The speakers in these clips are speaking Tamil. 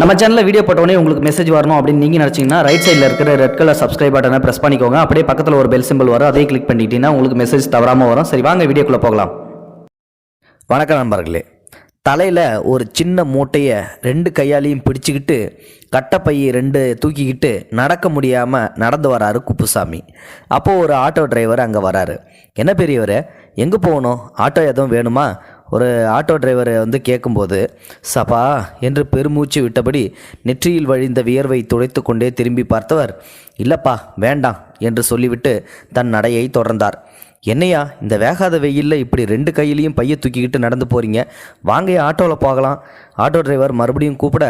நம்ம சேனலில் வீடியோ போட்டோடனே உங்களுக்கு மெசேஜ் வரணும் அப்படின்னு நீங்கள் நினச்சிங்கன்னா ரைட் சைடில் இருக்கிற ரெட் கலர் சப்ஸ்கிரைப் பட்டனை ப்ரெஸ் பண்ணிக்கோங்க. அப்படியே பக்கத்தில் ஒரு பெல் சிம்பிள் வரும். அதே கிளிக் பண்ணிட்டீங்கன்னா உங்களுக்கு மெசேஜ் தவறாமல் வரும். சரி வாங்க வீடியோக்குள்ளே போகலாம். வணக்கம் நண்பர்களே. தலையில் ஒரு சின்ன மூட்டையை ரெண்டு கையாலையும் பிடிச்சிக்கிட்டு கட்டப்பையை ரெண்டு தூக்கிக்கிட்டு நடக்க முடியாமல் நடந்து வராரு குப்புசாமி. அப்போது ஒரு ஆட்டோ டிரைவர் அங்கே வராரு. என்ன பெரியவர் எங்கே போகணும்? ஆட்டோ எதுவும் வேணுமா? ஒரு ஆட்டோ டிரைவரை வந்து கேட்கும்போது சபா என்று பெருமூச்சு விட்டபடி நெற்றியில் வழிந்த வியர்வை துடைத்து கொண்டே திரும்பி பார்த்தவர் இல்லப்பா வேண்டாம் என்று சொல்லிவிட்டு தன் நடையை தொடர்ந்தார். என்னையா இந்த வேகாத வெயிலில் இப்படி ரெண்டு கையிலையும் பைய தூக்கிக்கிட்டு நடந்து போகிறீங்க வாங்க ஆட்டோவில் போகலாம். ஆட்டோ டிரைவர் மறுபடியும் கூப்பிட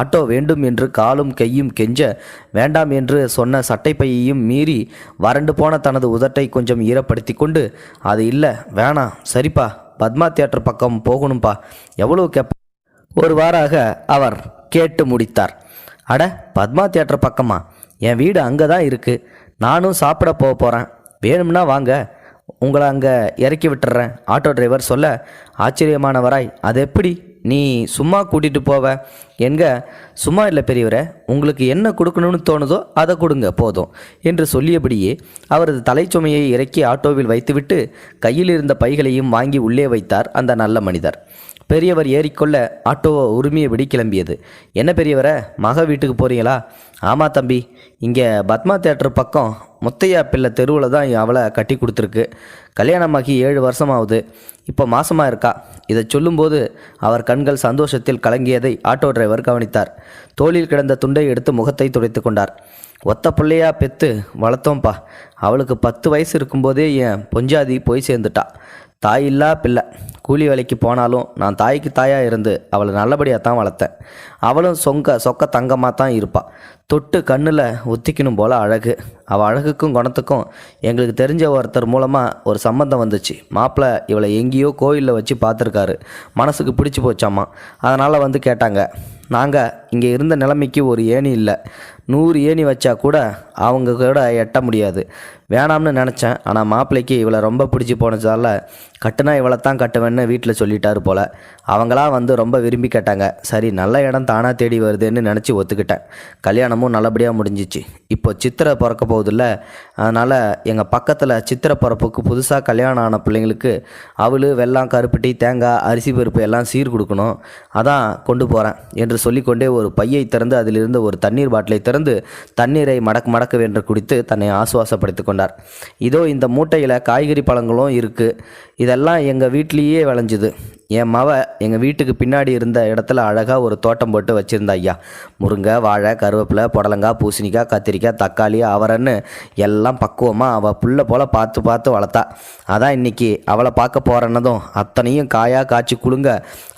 ஆட்டோ வேண்டும் என்று காலும் கையும் கெஞ்ச வேண்டாம் என்று சொன்ன சட்டைப்பையையும் மீறி வறண்டு போன தனது உதட்டை கொஞ்சம் ஈரப்படுத்தி கொண்டு அது இல்லை வேணாம் சரிப்பா பத்மா தியேட்டர் பக்கம் போகணும்ப்பா எவ்வளோ கேப்ப ஒரு வாராக அவர் கேட்டு முடித்தார். அட பத்மா தியேட்டர் பக்கமா? என் வீடு அங்கே தான் இருக்குது நானும் சாப்பிட போக போகிறேன் வேணும்னா வாங்க. உங்களை அங்கே இறக்கி விட்டுறேன். ஆட்டோ டிரைவர் சொல்ல ஆச்சரியமானவராய் அது எப்படி நீ சும்மா கூட்டிகிட்டு போவ. என்க சும்மா இல்லை பெரியவரே உங்களுக்கு என்ன கொடுக்கணும்னு தோணுதோ அதை கொடுங்க போதும் என்று சொல்லியபடியே அவரது தலைச்சுமையை இறக்கி ஆட்டோவில் வைத்துவிட்டு கையில் இருந்த பைகளையும் வாங்கி உள்ளே வைத்தார் அந்த நல்ல மனிதர். பெரியவர் ஏறிக்கொள்ள ஆட்டோவை உரிமையபடி கிளம்பியது. என்ன பெரியவரை மக வீட்டுக்கு போகிறீங்களா ஆமாம் தம்பி இங்கே பத்மா தேட்டர் பக்கம் முத்தையா பிள்ளை தெருவில் தான் அவளை கட்டி கொடுத்துருக்கு. கல்யாணமாகி ஏழு வருஷமாகுது இப்போ மாசமாக இருக்கா? இதை சொல்லும்போது அவர் கண்கள் சந்தோஷத்தில் கலங்கியதை ஆட்டோ டிரைவர் கவனித்தார். தோளில் கிடந்த துண்டை எடுத்து முகத்தை துடைத்து கொண்டார். ஒத்த பிள்ளையா பெற்று வளர்த்தோம்ப்பா அவளுக்கு பத்து வயசு இருக்கும்போதே என் பொஞ்சாதி போய் சேர்ந்துட்டா. இல்லா பிள்ளை. கூலி வேலைக்கு போனாலும் நான் தாய்க்கு தாயாக இருந்து அவளை நல்லபடியாக தான் வளர்த்தேன். அவளும் சொங்க சொக்க தங்கமாக தான் இருப்பாள் தொட்டு கண்ணில் ஒத்திக்கணும் போல் அழகு. அவள் அழகுக்கும் குணத்துக்கும் எங்களுக்கு தெரிஞ்ச ஒருத்தர் மூலமாக ஒரு சம்மந்தம் வந்துச்சு. மாப்பிள்ளை இவளை எங்கேயோ கோயிலில் வச்சு பார்த்துருக்காரு. மனசுக்கு பிடிச்சி போச்சாமா. அதனால் வந்து கேட்டாங்க. நாங்கள் இங்கே இருந்த நிலைமைக்கு ஒரு ஏணி இல்லை. நூறு ஏணி வச்சா கூட அவங்க கூட எட்ட முடியாது. வேணாம்னு நினச்சேன். ஆனால் மாப்பிள்ளைக்கு இவளை ரொம்ப பிடிச்சி போனதால கட்டுனா இவளை தான் கட்டுவேன்னு வீட்டில் சொல்லிட்டாரு போல். அவங்களாம் வந்து ரொம்ப விரும்பி கேட்டாங்க. சரி நல்ல இடம் தானாக தேடி வருதுன்னு நினச்சி ஒத்துக்கிட்டேன். கல்யாணமும் நல்லபடியாக முடிஞ்சிச்சு. இப்போ சித்திரை பிறக்க போகுதுல்ல. அதனால் எங்கள் பக்கத்தில் சித்திரை பிறப்புக்கு புதுசாக கல்யாணம் ஆன பிள்ளைங்களுக்கு அவள் வெல்லம் கருப்பட்டி தேங்காய் அரிசி பருப்பு எல்லாம் சீர் கொடுக்கணும். அதான் கொண்டு போகிறேன் என்று சொல்லிக்கொண்டே ஒரு பையை திறந்து அதிலிருந்து ஒரு தண்ணீர் பாட்டிலை திறந்து தண்ணீரை மடக்கு மடக்கவென்று குடித்து தன்னை ஆசுவாசப்படுத்தி கொண்டார். இதோ இந்த மூட்டையில் காய்கறி பழங்களும் இருக்குது இதெல்லாம் எங்கள் வீட்லேயே விளைஞ்சுது. என் மவ எங்கள் வீட்டுக்கு பின்னாடி இருந்த இடத்துல அழகாக ஒரு தோட்டம் போட்டு வச்சுருந்தா ஐயா. முருங்கை வாழை கருவேப்பிலை புடலங்காய் பூசணிக்காய் கத்திரிக்காய் தக்காளி அவரன்னு எல்லாம் பக்குவமாக அவள் புள்ள போல் பார்த்து பார்த்து வளர்த்தா. அதான் இன்னைக்கு அவளை பார்க்க போகிறேன்னதும் அத்தனையும் காயாக காய்ச்சி குலுங்க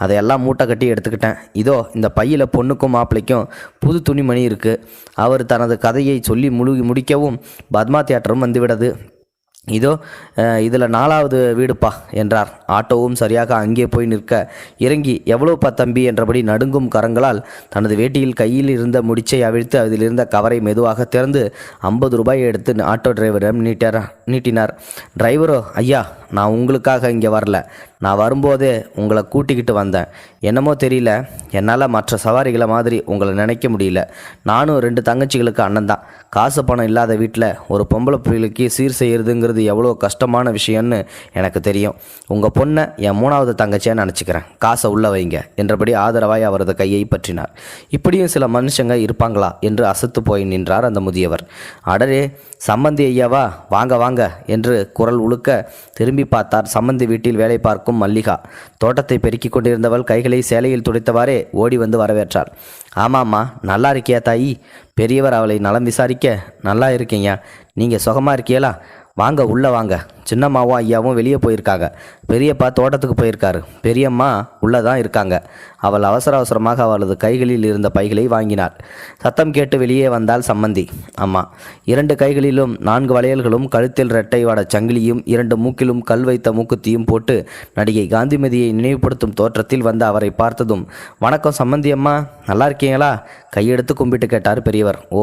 அதையெல்லாம் மூட்டை கட்டி எடுத்துக்கிட்டேன். இதோ இந்த பையில் பொண்ணுக்கும் மாப்பிள்ளைக்கும் புது துணிமணி இருக்குது அவர் தனது கதையை சொல்லி முழு முடிக்கவும் பத்மா தியேட்டரும் வந்துவிடது இதோ இதில் நாலாவது வீடுப்பா என்றார். ஆட்டோவும் சரியாக அங்கே போய் நிற்க இறங்கி எவ்வளோப்பா தம்பி? என்றபடி நடுங்கும் கரங்களால் தனது வேட்டியில் கையில் இருந்த முடிச்சை அவிழ்த்து அதில் இருந்த கவரை மெதுவாக திறந்து ஐம்பது ரூபாய் எடுத்து ஆட்டோ டிரைவரிடம் நீட்டார் நீட்டினார். டிரைவரோ ஐயா நான் உங்களுக்காக இங்கே வரல. நான் வரும்போதே உங்களை கூட்டிக்கிட்டு வந்தேன். என்னமோ தெரியல என்னால் மற்ற சவாரிகளை மாதிரி உங்களை நினைக்க முடியல. நானும் ரெண்டு தங்கச்சிகளுக்கு அண்ணன் தான். காசு பணம் இல்லாத வீட்டில் ஒரு பொம்பளை பிள்ளைகளுக்கு சீர் செய்கிறதுங்கிறது எவ்வளோ கஷ்டமான விஷயம்னு எனக்கு தெரியும். உங்கள் பொண்ணை என் மூணாவது தங்கச்சியாக நினச்சிக்கிறேன். காசை உள்ள வைங்க என்றபடி ஆதரவாய் அவரது கையை பற்றினார். இப்படியும் சில மனுஷங்க இருப்பாங்களா என்று அசத்து போய் நின்றார் அந்த முதியவர். அடரே சம்மந்தி ஐயாவா வாங்க வாங்க என்று குரல் உழுக்க திரும்பி பார்த்தார். சம்மந்தி வீட்டில் வேலை பார்க்கும் மல்லிகா. தோட்டத்தை பெருக்கிக் கொண்டிருந்தவள் கைகளை சேலையில் துடைத்தவாறே ஓடி வந்து வரவேற்றாள். ஆமாம்மா நல்லா இருக்கியா தாயி? பெரியவர் அவளை நலம் விசாரிக்க நல்லா இருக்கீங்க. நீங்கள் சுகமாக இருக்கீங்களா? வாங்க உள்ளே வாங்க. சின்னம்மாவும் ஐயாவும் வெளியே போயிருக்காங்க. பெரியப்பா தோட்டத்துக்கு போயிருக்காரு. பெரியம்மா உள்ளே தான் இருக்காங்க. அவள் அவசர அவசரமாக அவளது கைகளில் இருந்த பைகளை வாங்கினாள். சத்தம் கேட்டு வெளியே வந்தால் சம்மந்தி. அம்மா இரண்டு கைகளிலும் நான்கு வளையல்களும் கழுத்தில் இரட்டை வாட சங்கிலியும் இரண்டு மூக்கிலும் கல் வைத்த மூக்குத்தியும் போட்டு நடிகை காந்திமதியை நினைவுபடுத்தும் தோற்றத்தில் வந்த அவரை பார்த்ததும் வணக்கம் சம்மந்தி அம்மா நல்லா இருக்கீங்களா? கையெடுத்து கும்பிட்டு கேட்டார் பெரியவர். ஓ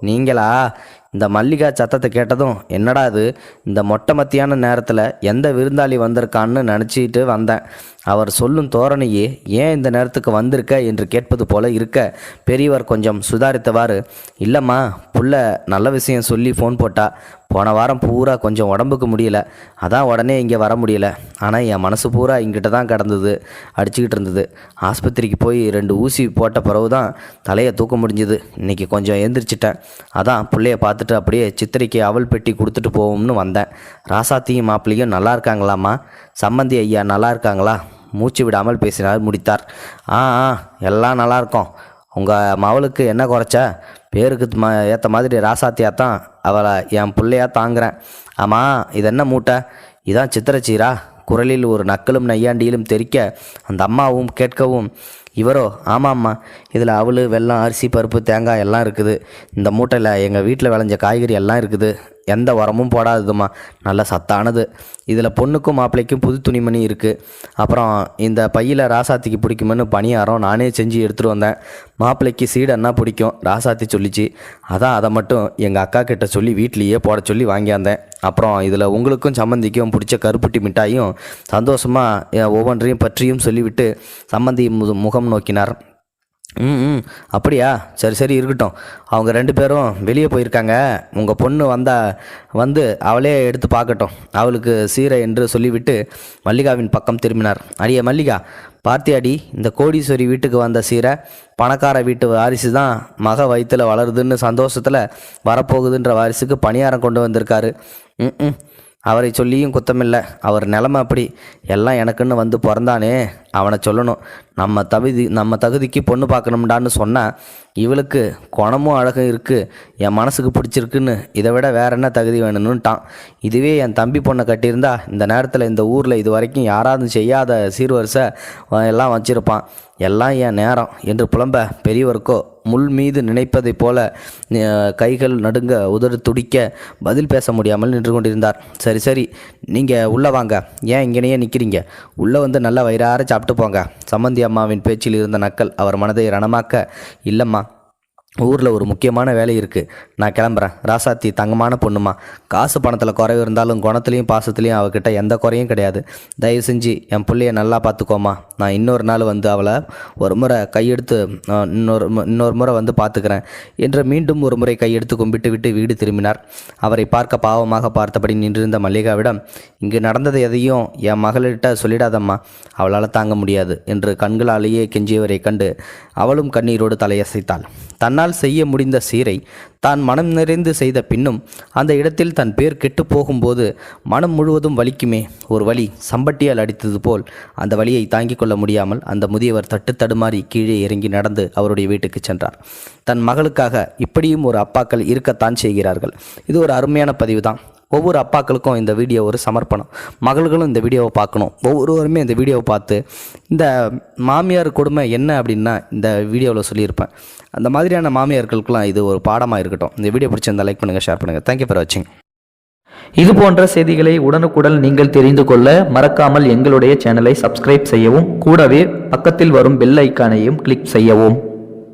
நீங்களா? இந்த மல்லிகா சத்தத்தை கேட்டதும் என்னடா இது? இந்த மொட்டை மத்தியான நேரத்தில் எந்த விருந்தாளி வந்திருக்கான்னு நினச்சிட்டு வந்தேன். அவர் சொல்லும் தோரணையே ஏன் இந்த நேரத்துக்கு வந்திருக்க? என்று கேட்பது போல இருக்க. பெரியவர் கொஞ்சம் சுதாரித்தவாறு இல்லைம்மா புள்ள நல்ல விஷயம் சொல்லி ஃபோன் போட்டா போன வாரம் பூரா கொஞ்சம் உடம்புக்கு முடியல. அதான் உடனே இங்கே வர முடியல. ஆனால் என் மனசு பூரா இங்கிட்ட தான் கிடந்தது. அடிச்சுக்கிட்டு இருந்தது. ஆஸ்பத்திரிக்கு போய் ரெண்டு ஊசி போட்ட பிறகு தான் தலையை தூக்க முடிஞ்சுது. இன்றைக்கி கொஞ்சம் எந்திரிச்சிட்டேன். அதான் பிள்ளைய பார்த்துட்டு அப்படியே சித்திரைக்கு அவல் பெட்டி கொடுத்துட்டு போவோம்னு வந்தேன். ராசாத்தியும் மாப்பிள்ளையும் நல்லா இருக்காங்களாம்மா? சம்மந்தி ஐயா நல்லா இருக்காங்களா? மூச்சு விடாமல் பேசினார் முடித்தார். ஆ ஆ எல்லாம் நல்லாயிருக்கோம் உங்கள் மவளுக்கு என்ன குறைச்ச? பேருக்கு ம ஏற்ற மாதிரி ராசாத்தியா தான். அவளை என் பிள்ளையா தாங்குறேன். ஆமாம் இது என்ன மூட்டை? இதான் சித்திரச்சீரா. குரலில் ஒரு நக்கலும் நையாண்டியிலும் தெரிக்க அந்த அம்மாவும் கேட்கவும் இவரோ ஆமாம்மா. இதில் அவள் வெல்லம் அரிசி பருப்பு தேங்காய் எல்லாம் இருக்குது. இந்த மூட்டையில் எங்கள் வீட்டில் விளைஞ்ச காய்கறி எல்லாம் இருக்குது. எந்த உரமும் போடாததுமா நல்ல சத்தானது. இதில் பொண்ணுக்கும் மாப்பிள்ளைக்கும் புது துணிமணி இருக்குது அப்புறம் இந்த பையில் ராசாத்திக்கு பிடிக்குமென்னு பணியாரம் நானே செஞ்சு எடுத்துகிட்டு வந்தேன். மாப்பிள்ளைக்கு சீடன்னா பிடிக்கும் ராசாத்தி சொல்லிச்சு. அதான் அதை மட்டும் எங்கள் அக்கா கிட்ட சொல்லி வீட்லேயே போட சொல்லி வாங்கியாந்தேன் அப்புறம் இதில் உங்களுக்கும் சம்மந்திக்கும் பிடிச்ச கருப்பட்டி மிட்டாயும் சந்தோஷமாக ஒவ்வொன்றையும் பற்றியும் சொல்லிவிட்டு சம்மந்தி முகம் முகம் நோக்கினார். ம் ம். அப்படியா? சரி சரி இருக்கட்டும். அவங்க ரெண்டு பேரும் வெளியே போயிருக்காங்க. உங்கள் பொண்ணு வந்தா வந்து அவளே எடுத்து பார்க்கட்டும். அவளுக்கு சீரை என்று சொல்லிவிட்டு மல்லிகாவின் பக்கம் திரும்பினார். அடியே மல்லிகா பார்த்தியாடி இந்த கோடீஸ்வரி வீட்டுக்கு வந்த சீரை பணக்கார வீட்டு வாரிசு தான் மக வயிற்றில் வளருதுன்னு சந்தோஷத்தில் வரப்போகுதுன்ற வாரிசுக்கு பணியாரம் கொண்டு வந்திருக்காரு. ம் ம். அவரை சொல்லியும் குத்தமில்லை. அவர் நிலமை அப்படி. எல்லாம் எனக்குன்னு வந்து பிறந்தானே. அவனை சொல்லணும் நம்ம தகுதி நம்ம தகுதிக்கு பொண்ணு பார்க்கணும்டான்னு சொன்னால் இவளுக்கு குணமும் அழகும் இருக்குது என் மனசுக்கு பிடிச்சிருக்குன்னு இதை விட வேற என்ன தகுதி வேணும்னுட்டான். இதுவே என் தம்பி பொண்ணை கட்டியிருந்தா இந்த நேரத்தில் இந்த ஊரில் இது வரைக்கும் யாராவது செய்யாத சீர்வரிசை எல்லாம் வச்சிருப்பான். எல்லாம் என் நேரம் என்று புலம்ப பெரியவருக்கோ முள் மீது நினைப்பதைப் போல கைகள் நடுங்க உதடு துடிக்க பதில் பேச முடியாமல் நின்று கொண்டிருந்தார். சரி சரி நீங்கள் உள்ளே வாங்க. ஏன் இங்கேனையே நிற்கிறீங்க உள்ளே வந்து நல்லா வயிறார சாப்பிட்டு போங்க. சம்மந்தி அம்மாவின் பேச்சில் இருந்த நக்கல் அவர் மனதை ரணமாக்க இல்லம்மா ஊரில் ஒரு முக்கியமான வேலை இருக்குது நான் கிளம்புறேன். ராசாத்தி தங்கமான பொண்ணுமா. காசு பணத்தில் குறைவு இருந்தாலும் குணத்துலேயும் பாசத்துலேயும் அவகிட்ட எந்த குறையும் கிடையாது. தயவு செஞ்சு என் பிள்ளைய நல்லா பார்த்துக்கோமா நான் இன்னொரு நாள் வந்து அவளை ஒரு முறை கையெடுத்து இன்னொரு இன்னொரு முறை வந்து பார்த்துக்கிறேன் என்று மீண்டும் ஒரு முறை கையெடுத்து கும்பிட்டு விட்டு வீடு திரும்பினார். அவரை பார்க்க பாவமாக பார்த்தபடி நின்றிருந்த மல்லிகாவிடம் இங்கு நடந்தது எதையும் என் மகளிட்ட சொல்லிடாதம்மா. அவளால் தாங்க முடியாது என்று கண்களாலேயே கெஞ்சியவரை கண்டு அவளும் கண்ணீரோடு தலையசைத்தாள். தன்னால் செய்ய முடிந்த சீரை தான் மனம் நிறைந்து செய்த பின்னும் அந்த இடத்தில் தன் பேர் கெட்டுப் போகும்போது மனம் முழுவதும் வலிக்குமே. ஒரு வழி சம்பட்டியால் அடித்தது போல் அந்த வழியை தாங்கிக் கொள்ள முடியாமல் அந்த முதியவர் தட்டு தடுமாறி கீழே இறங்கி நடந்து அவருடைய வீட்டுக்கு சென்றார். தன் மகளுக்காக இப்படியும் ஒரு அப்பாக்கள் இருக்கத்தான் செய்கிறார்கள். இது ஒரு அருமையான பதிவு தான் ஒவ்வொரு அப்பாக்களுக்கும் இந்த வீடியோ ஒரு சமர்ப்பணம். மகள்களும் இந்த வீடியோவை பார்க்கணும். ஒவ்வொருவருமே இந்த வீடியோவை பார்த்து இந்த மாமியார் கொடுமை என்ன அப்படின்னா இந்த வீடியோவில் சொல்லியிருப்பேன். அந்த மாதிரியான மாமியார்களுக்கெல்லாம் இது ஒரு பாடமாக இருக்கட்டும். இந்த வீடியோ பிடிச்சிருந்தா லைக் பண்ணுங்கள் ஷேர் பண்ணுங்கள் தேங்க்யூ ஃபார் வாட்சிங் இது போன்ற செய்திகளை உடனுக்குடன் நீங்கள் தெரிந்து கொள்ள மறக்காமல் எங்களுடைய சேனலை சப்ஸ்கிரைப் செய்யவும் கூடவே பக்கத்தில் வரும் பெல் ஐக்கானையும் கிளிக் செய்யவும்.